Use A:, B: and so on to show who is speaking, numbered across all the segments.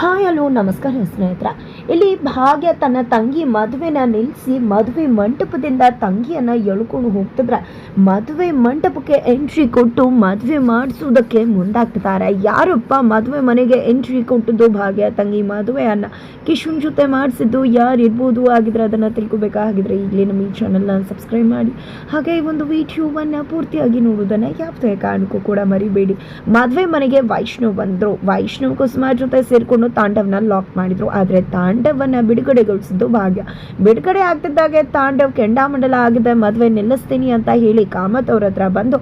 A: Hi hello ನಮಸ್ಕಾರ ಸ್ನೇಹಿತರ. ಇಲ್ಲಿ ಭಾಗ್ಯ ತನ್ನ ತಂಗಿ ಮದುವೆನ ನಿಲ್ಲಿಸಿ ಮದುವೆ ಮಂಟಪದಿಂದ ತಂಗಿಯನ್ನ ಎಳ್ಕೊಂಡು ಹೋಗ್ತಿದ್ರೆ ಮದುವೆ ಮಂಟಪಕ್ಕೆ ಎಂಟ್ರಿ ಕೊಟ್ಟು ಮದುವೆ ಮಾಡಿಸೋದಕ್ಕೆ ಮುಂದಾಗ್ತಿದ್ದಾರೆ. ಯಾರಪ್ಪ ಮದುವೆ ಮನೆಗೆ ಎಂಟ್ರಿ ಕೊಟ್ಟದ್ದು ಭಾಗ್ಯ ತಂಗಿ ಮದುವೆಯನ್ನು? ಕಿಶುನ್ ಜೊತೆ ಮಾಡಿಸಿದ್ದು ಯಾರು ಇರ್ಬೋದು ಆಗಿದ್ರೆ ಅದನ್ನು ತಿಳ್ಕೊಬೇಕಾಗಿದ್ರೆ ಈಗಲೇ ನಮ್ಮ ಈ ಚಾನಲ್ನ ಸಬ್ಸ್ಕ್ರೈಬ್ ಮಾಡಿ. ಹಾಗೆ ಈ ಒಂದು ವಿಡಿಯೋವನ್ನು ಪೂರ್ತಿಯಾಗಿ ನೋಡೋದನ್ನು ಯಾವುದೇ ಕಾರಣಕ್ಕೂ ಕೂಡ ಮರಿಬೇಡಿ. ಮದುವೆ ಮನೆಗೆ ವೈಷ್ಣವ್ ಬಂದರು. ವೈಷ್ಣವ್ ಕುಸುಮ ಜೊತೆ ಸೇರ್ಕೊಂಡು ತಾಂಡವ್ನ ಲಾಕ್ ಮಾಡಿದ್ರು. ಆದರೆ ತಾಂಡವನ್ನ ಬಿಡುಗಡೆಗೊಳಿಸಿದ್ದು ಭಾಗ್ಯ. ಬಿಡುಗಡೆ ಆಗ್ತಿದ್ದಾಗೆ ತಾಂಡವ್ ಕೆಂಡಾಮಂಡಲ ಆಗಿದೆ ಮದುವೆ ನಿಲ್ಲಿಸ್ತೀನಿ ಅಂತ ಹೇಳಿ ಕಾಮತ್ ಅವ್ರ ಹತ್ರ ಬಂದು,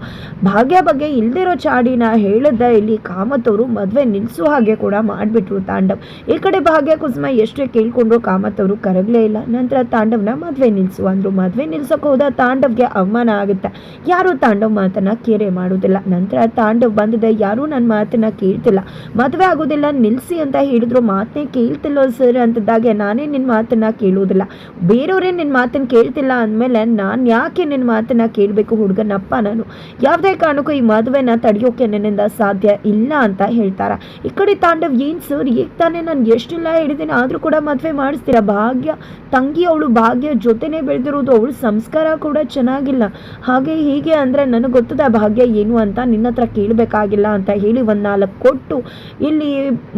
A: ಭಾಗ್ಯ ಬಗ್ಗೆ ಇಲ್ದಿರೋ ಚಾಡಿನ ಹೇಳಿದ್ದ ಇಲ್ಲಿ ಕಾಮತ್ ಅವರು ಮದುವೆ ನಿಲ್ಲಿಸೋ ಹಾಗೆ ಕೂಡ ಮಾಡಿಬಿಟ್ರು ತಾಂಡವ್. ಈ ಕಡೆ ಭಾಗ್ಯ, ಕುಸುಮ ಎಷ್ಟೇ ಕೇಳ್ಕೊಂಡ್ರು ಕಾಮತ್ ಅವರು ಕರಗಲೇ ಇಲ್ಲ. ನಂತರ ತಾಂಡವ್ನ ಮದುವೆ ನಿಲ್ಲಿಸು ಅಂದ್ರು. ಮದುವೆ ನಿಲ್ಸಕ್ಕೆ ಹೋದ ತಾಂಡವ್ಗೆ ಅವಮಾನ ಆಗುತ್ತೆ. ಯಾರು ತಾಂಡವ್ ಮಾತನ್ನ ಕೇರೆ ಮಾಡೋದಿಲ್ಲ. ನಂತರ ತಾಂಡವ್ ಬಂದಿದೆ. ಯಾರೂ ನನ್ನ ಮಾತನ್ನ ಕೇಳ್ತಿಲ್ಲ. ಮದುವೆ ಆಗೋದಿಲ್ಲ. ನಿಲ್ಸಿ ಅಂತ ಹೇಳಿದ್ರು ಮಾತನ್ನೇ ಕೇಳ್ತಿಲ್ಲ ಸರ್ ಅಂತಿದ್ದಾಗೆ ನಾನೇ ನಿನ್ನ ಮಾತನ್ನ ಕೇಳೋದಿಲ್ಲ ಬೇರೆಯವರೇ ನಿನ್ನ ಮಾತನ್ನ ಕೇಳ್ತಿಲ್ಲ ಅಂದಮೇಲೆ ನಾನು ಯಾಕೆ ನಿನ್ನ ಮಾತನ್ನ ಕೇಳಬೇಕು ಹುಡುಗನಪ್ಪ ನಾನು? ಯಾವುದೇ ಕಾರಣಕ್ಕೂ ಈ ಮದುವೆನ ತಡೆಯೋಕೆ ನನ್ನಿಂದ ಸಾಧ್ಯ ಇಲ್ಲ ಅಂತ ಹೇಳ್ತಾರ. ಈ ಕಡೆ ತಾಂಡವ್ ಏನು ಸರ್ ಈಗ ತಾನೇ ನಾನು ಎಷ್ಟಿಲ್ಲ ಹೇಳಿದ್ದೀನಿ ಆದರೂ ಕೂಡ ಮದುವೆ ಮಾಡಿಸ್ತೀರಾ? ಭಾಗ್ಯ, ತಂಗಿ ಅವಳು ಭಾಗ್ಯ ಜೊತೆನೇ ಬೆಳೆದಿರೋದು, ಅವಳು ಸಂಸ್ಕಾರ ಕೂಡ ಚೆನ್ನಾಗಿಲ್ಲ. ಹಾಗೆ ಹೀಗೆ ಅಂದರೆ ನನಗೆ ಗೊತ್ತದ ಭಾಗ್ಯ ಏನು ಅಂತ? ನಿನ್ನ ಹತ್ರ ಕೇಳಬೇಕಾಗಿಲ್ಲ ಅಂತ ಹೇಳಿ ಒಂದು ನಾಲ್ಕು ಕೊಟ್ಟು ಇಲ್ಲಿ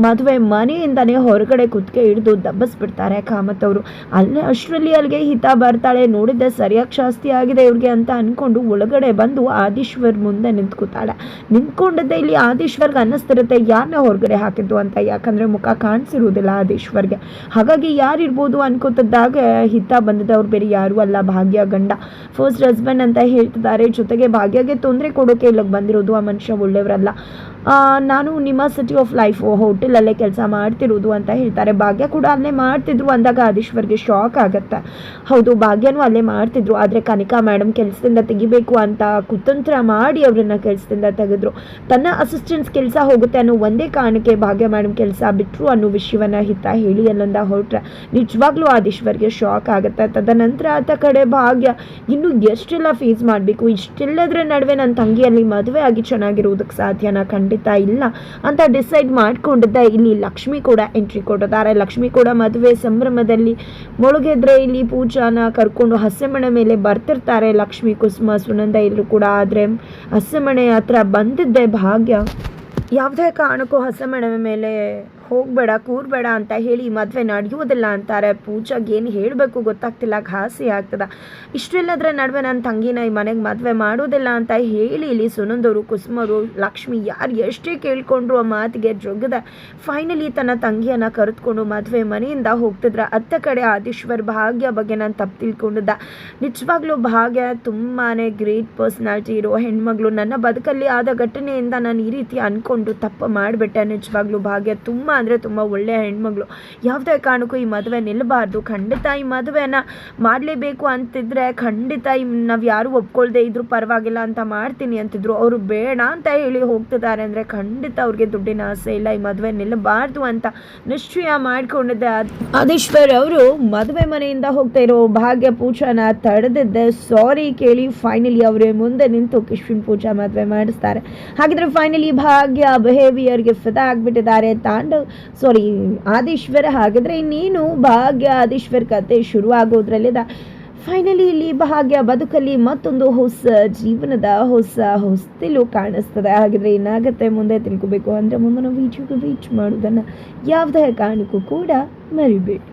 A: ಮದುವೆ ಮನೆಯಿಂದನೇ ಹೊರಗಡೆ ಕುತ್ತಿಗೆ ಹಿಡಿದು ದಬ್ಬಸ್ಬಿಡ್ತಾರೆ ಕಾಮತ್ ಅವರು. ಅಲ್ಲೇ ಅಷ್ಟರಲ್ಲಿ ಅಲ್ಲಿಗೆ ಹಿತ ಬರ್ತಾಳೆ ನೋಡಿದ್ದೆ ಸರಿಯಾಗಿ ಶಾಸ್ತಿ ಆಗಿದೆ ಇವ್ರಿಗೆ ಅಂತ ಅನ್ಕೊಂಡು ಒಳಗಡೆ ಬಂದು ಆದೀಶ್ವರ್ ಮುಂದೆ ನಿಂತ್ಕೊತಾಳೆ ನಿಂತ್ಕೊಂಡಿದ್ದೆ ಇಲ್ಲಿ ಆದೀಶ್ವರ್ಗೆ ಅನ್ನಿಸ್ತಿರುತ್ತೆ ಯಾರನ್ನ ಹೊರಗಡೆ ಹಾಕಿದ್ದು ಅಂತ? ಯಾಕಂದ್ರೆ ಮುಖ ಕಾಣಿಸಿರುವುದಿಲ್ಲ ಆದೀಶ್ವರ್ಗೆ. ಹಾಗಾಗಿ ಯಾರಿರ್ಬೋದು ಅನ್ಕೋತಿದ್ದಾಗ ಹಿತ ಬಂದಿದೆ ಅವ್ರು ಬೇರೆ ಯಾರು ಅಲ್ಲ, ಭಾಗ್ಯ ಗಂಡ. ಫಸ್ಟ್ ಹಸ್ಬೆಂಡ್ ಅಂತ ಹೇಳ್ತಿದ್ದಾರೆ, ಜೊತೆಗೆ ಭಾಗ್ಯಗೆ ತೊಂದರೆ ಕೊಡೋಕೆ ಇಲ್ಲಿಗೆ ಬಂದಿರೋದು ಆ ಮನುಷ್ಯ ಒಳ್ಳೆಯವರಲ್ಲ ನಾನು ನಿಮ್ಮ ಸಿಟಿ ಆಫ್ ಲೈಫ್ ಹೋಟೆಲಲ್ಲೇ ಕೆಲಸ ಮಾಡ್ತಿರೋದು ಅಂತ ಹೇಳ್ತಾರೆ. ಭಾಗ್ಯ ಕೂಡ ಅಲ್ಲೇ ಮಾಡ್ತಿದ್ರು ಅಂದಾಗ ಆದೀಶ್ವರ್ಗೆ ಶಾಕ್ ಆಗುತ್ತೆ. ಹೌದು, ಭಾಗ್ಯನೂ ಅಲ್ಲೇ ಮಾಡ್ತಿದ್ರು. ಆದರೆ ಕನಿಕಾ ಮೇಡಮ್ ಕೆಲಸದಿಂದ ತೆಗಿಬೇಕು ಅಂತ ಕುತಂತ್ರ ಮಾಡಿ ಅವರನ್ನ ಕೆಲಸದಿಂದ ತೆಗೆದ್ರು. ತನ್ನ ಅಸಿಸ್ಟೆಂಟ್ಸ್ ಕೆಲಸ ಹೋಗುತ್ತೆ ಅನ್ನೋ ಒಂದೇ ಕಾರಣಕ್ಕೆ ಭಾಗ್ಯ ಮೇಡಮ್ ಕೆಲಸ ಬಿಟ್ಟರು ಅನ್ನೋ ವಿಷಯವನ್ನ ಹಿತ ಹೇಳಿ ಅಲ್ಲಿಂದ ಹೊರಟ್ರೆ. ನಿಜವಾಗ್ಲೂ ಆದೀಶ್ವರ್ಗೆ ಶಾಕ್ ಆಗುತ್ತೆ. ತದನಂತರ ಆತ ಕಡೆ ಭಾಗ್ಯ, ಇನ್ನು ಎಷ್ಟೆಲ್ಲ ಫೇಸ್ ಮಾಡಬೇಕು? ಇಷ್ಟೆಲ್ಲದ್ರ ನಡುವೆ ನನ್ನ ತಂಗಿಯಲ್ಲಿ ಮದುವೆ ಆಗಿ ಚೆನ್ನಾಗಿರುವುದಕ್ಕೆ ಸಾಧ್ಯನಾ? ಖಂಡಿತ ಇಲ್ಲ. ಅಂತ ಡಿಸೈಡ್ ಮಾಡ್ಕೊಂಡಿದ್ದೆ ಇಲ್ಲಿ ಲಕ್ಷ್ಮಿ ಕೂಡ ಎಂಟ್ರಿ ಕೊಟ್ಟಿದ್ದಾರೆ. ಲಕ್ಷ್ಮಿ ಕೂಡ ಮದುವೆ ಸಂಭ್ರಮದಲ್ಲಿ ಮುಳುಗಿದ್ರೆ ಇಲ್ಲಿ ಪೂಜಾನ ಕರ್ಕೊಂಡು ಹಸೆಮಣೆ ಮೇಲೆ ಬರ್ತಿರ್ತಾರೆ. ಲಕ್ಷ್ಮಿ ಕುಸುಮ ಸುನಂದ ಎಲ್ಲರೂ ಕೂಡ. ಆದರೆ ಹಸೆಮಣೆ ಹತ್ರ ಬಂದಿದ್ದೆ ಭಾಗ್ಯ. ಯಾವುದೇ ಕಾರಣಕ್ಕೂ ಹಸೆಮಣೆ ಮೇಲೆ ಹೋಗಬೇಡ, ಕೂರಬೇಡ ಅಂತ ಹೇಳಿ ಮದುವೆ ನಡೆಯುವುದಿಲ್ಲ ಅಂತಾರೆ. ಪೂಜಾಗೆ ಏನು ಹೇಳಬೇಕು ಗೊತ್ತಾಗ್ತಿಲ್ಲ, ಘಾಸಿ ಆಗ್ತದ. ಇಷ್ಟೆಲ್ಲದರ ನಡುವೆ ನನ್ನ ತಂಗಿನ ಈ ಮನೆಗೆ ಮದುವೆ ಮಾಡೋದಿಲ್ಲ ಅಂತ ಹೇಳಿ ಇಲ್ಲಿ ಸುನಂದರು, ಕುಸುಮರು, ಲಕ್ಷ್ಮಿ ಯಾರು ಎಷ್ಟೇ ಕೇಳ್ಕೊಂಡ್ರು ಆ ಮಾತಿಗೆ ಜೊಗ್ಗದ. ಫೈನಲಿ ತನ್ನ ತಂಗಿಯನ್ನು ಕರೆದುಕೊಂಡು ಮದುವೆ ಮನೆಯಿಂದ ಹೋಗ್ತಿದ್ರ. ಅತ್ತ ಕಡೆ ಆದೀಶ್ವರ್ ಭಾಗ್ಯ ಬಗ್ಗೆ ನಾನು ತಪ್ಪು ತಿಳ್ಕೊಂಡಿದ್ದ. ನಿಜವಾಗ್ಲೂ ಭಾಗ್ಯ ತುಂಬಾ ಗ್ರೇಟ್ ಪರ್ಸ್ನಾಲಿಟಿ ಇರೋ ಹೆಣ್ಮಗಳು. ನನ್ನ ಬದುಕಲ್ಲಿ ಆದ ಘಟನೆಯಿಂದ ನಾನು ಈ ರೀತಿ ಅಂದ್ಕೊಂಡು ತಪ್ಪು ಮಾಡಿಬಿಟ್ಟೆ. ನಿಜವಾಗ್ಲೂ ಭಾಗ್ಯ ತುಂಬ ಅಂದರೆ ತುಂಬ ಒಳ್ಳೆಯ ಹೆಣ್ಮಗಳು. ಯಾವುದೇ ಕಾರಣಕ್ಕೂ ಈ ಮದುವೆ ನಿಲ್ಲಬಾರ್ದು ಖಂಡಿತ ಈ ಮದುವೆನ ಮಾಡಲೇಬೇಕು ಅಂತಿದ್ರೆ ಖಂಡಿತ ನಾವು ಯಾರು ಒಪ್ಕೊಳ್ದೇ ಇದ್ರು ಪರವಾಗಿಲ್ಲ ಅಂತ ಮಾಡ್ತೀನಿ ಅಂತಿದ್ರು. ಅವರು ಬೇಡ ಅಂತ ಹೇಳಿ ಹೋಗ್ತಿದ್ದಾರೆ ಅಂದರೆ ಖಂಡಿತ ಅವ್ರಿಗೆ ದುಡ್ಡಿನ ಆಸೆ ಇಲ್ಲ. ಈ ಮದುವೆ ನಿಲ್ಲಬಾರ್ದು ಅಂತ ನಿಶ್ಚಯ ಮಾಡಿಕೊಂಡಿದ್ದೆ. ಆದ್- ಆದೀಶ್ವರ್ ಅವರು ಮದುವೆ ಮನೆಯಿಂದ ಹೋಗ್ತಾ ಇರೋ ಭಾಗ್ಯ ಪೂಜಾನ ತಡೆದಿದ್ದೆ. ಸಾರಿ ಕೇಳಿ ಫೈನಲಿ ಅವರೇ ಮುಂದೆ ನಿಂತು ಕಿಶ್ವಿನ್ ಪೂಜಾ ಮದುವೆ ಮಾಡಿಸ್ತಾರೆ. ಹಾಗಿದ್ರೆ ಫೈನಲಿ ಭಾಗ್ಯ ಬಿಹೇವಿಯರ್ಗೆ ಫಿದಾ ಆಗಿಬಿಟ್ಟಿದ್ದಾರೆ. ತಾಂಡವ್ ಸಾರಿ ಆದೀಶ್ವರ, ಹಾಗಿದ್ರೆ ಇನ್ನೇನು ಭಾಗ್ಯ ಆದೇಶ್ವರ ಕತೆ ಶುರು ಆಗೋದ್ರಲ್ಲಿದ ಫೈನಲಿ ಇಲ್ಲಿ ಭಾಗ್ಯ ಬದುಕಲ್ಲಿ ಮತ್ತೊಂದು ಹೊಸ ಜೀವನದ ಹೊಸ ಹೊಸ್ತಿಲು ಕಾಣಿಸ್ತದೆ. ಹಾಗಿದ್ರೆ ಏನಾಗುತ್ತೆ ಮುಂದೆ ತಿಳ್ಕೊಬೇಕು. ಅಂದರೆ ಮುಂದಿನ ವೀಡಿಯೋಗೆ ವೀಚ್ ಮಾಡೋದನ್ನು ಯಾವುದೇ ಕಾರಣಕ್ಕೂ ಕೂಡ ಮರಿಬೇಡಿ.